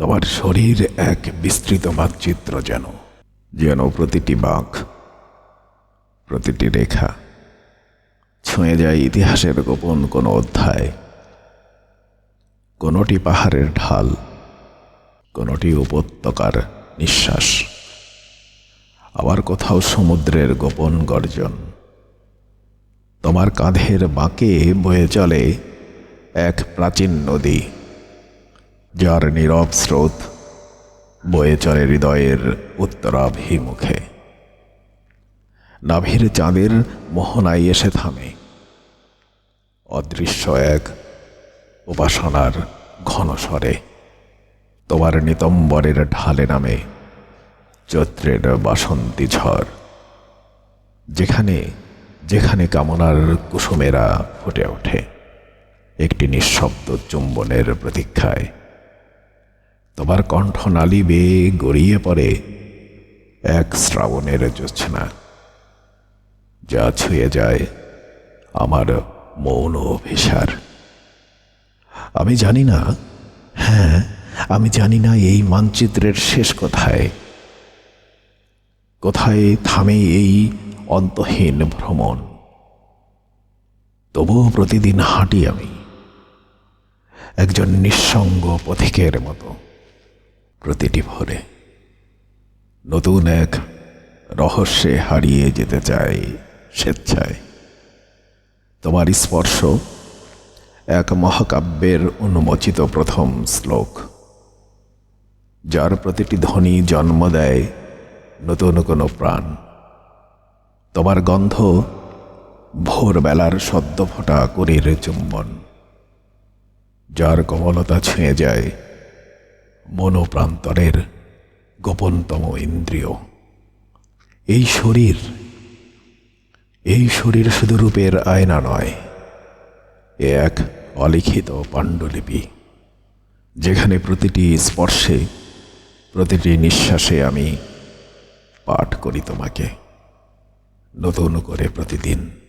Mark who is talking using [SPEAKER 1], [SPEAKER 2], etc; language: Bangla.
[SPEAKER 1] তোমার শরীর এক বিস্তৃত মানচিত্র যেন যেন প্রতিটি বাঁক, প্রতিটি রেখা ছুঁয়ে যায় ইতিহাসের গোপন কোনো অধ্যায়, কোনোটি পাহাড়ের ঢাল, কোনোটি উপত্যকার নিঃশ্বাস, আবার কোথাও সমুদ্রের গোপন গর্জন। তোমার কাঁধের বাঁকে বয়ে চলে এক প্রাচীন নদী। যার নীরব স্রোত বয়ে চলে হৃদয়ের উত্তরাভিমুখে। নাভির চাঁদের মোহনায় এসে থামে। অদৃশ্য এক উপাসনার ঘন স্বরে তোমার নিতম্বরের ঢালে নামে চৈত্রের বাসন্তী ঝড়। যেখানে যেখানে কামনার কুসুমেরা ফুটে ওঠে, একটি নিঃশব্দ চুম্বনের প্রতীক্ষায়। তোমার কণ্ঠনালী বেয়ে গড়িয়ে পড়ে এক শ্রাবণের জ্যোৎস্না। যা ছুঁয়ে যায় আমার মৌন অভিসার। আমি জানি না হ্যাঁ আমি জানি না এই মানচিত্রের শেষ কোথায়। কোথায় থামে এই অন্তহীন ভ্রমণ? তবুও প্রতিদিন হাঁটি আমি, একজন নিঃসঙ্গ পথিকের মতো। প্রতিটি ভোরে নতুন এক রহস্যে হারিয়ে যেতে চাই স্বেচ্ছায়। তোমার স্পর্শ এক মহাকাব্যের উন্মোচিত প্রথম শ্লোক, যার প্রতিটি ধ্বনি জন্ম দেয় নতুন কোনো প্রাণ। তোমার গন্ধ ভোরবেলার সদ্য ফোটা কুড়ির চুম্বন, যার কোমলতা ছুঁয়ে যায় মনোপ্রান্তরের গোপনতম ইন্দ্রিয়। এই শরীর এই শরীর শুধু রূপের আয়না নয়, এ এক অলিখিত পাণ্ডুলিপি, যেখানে প্রতিটি স্পর্শে, প্রতিটি নিঃশ্বাসে আমি পাঠ করি তোমাকে, নতুন করে প্রতিদিন।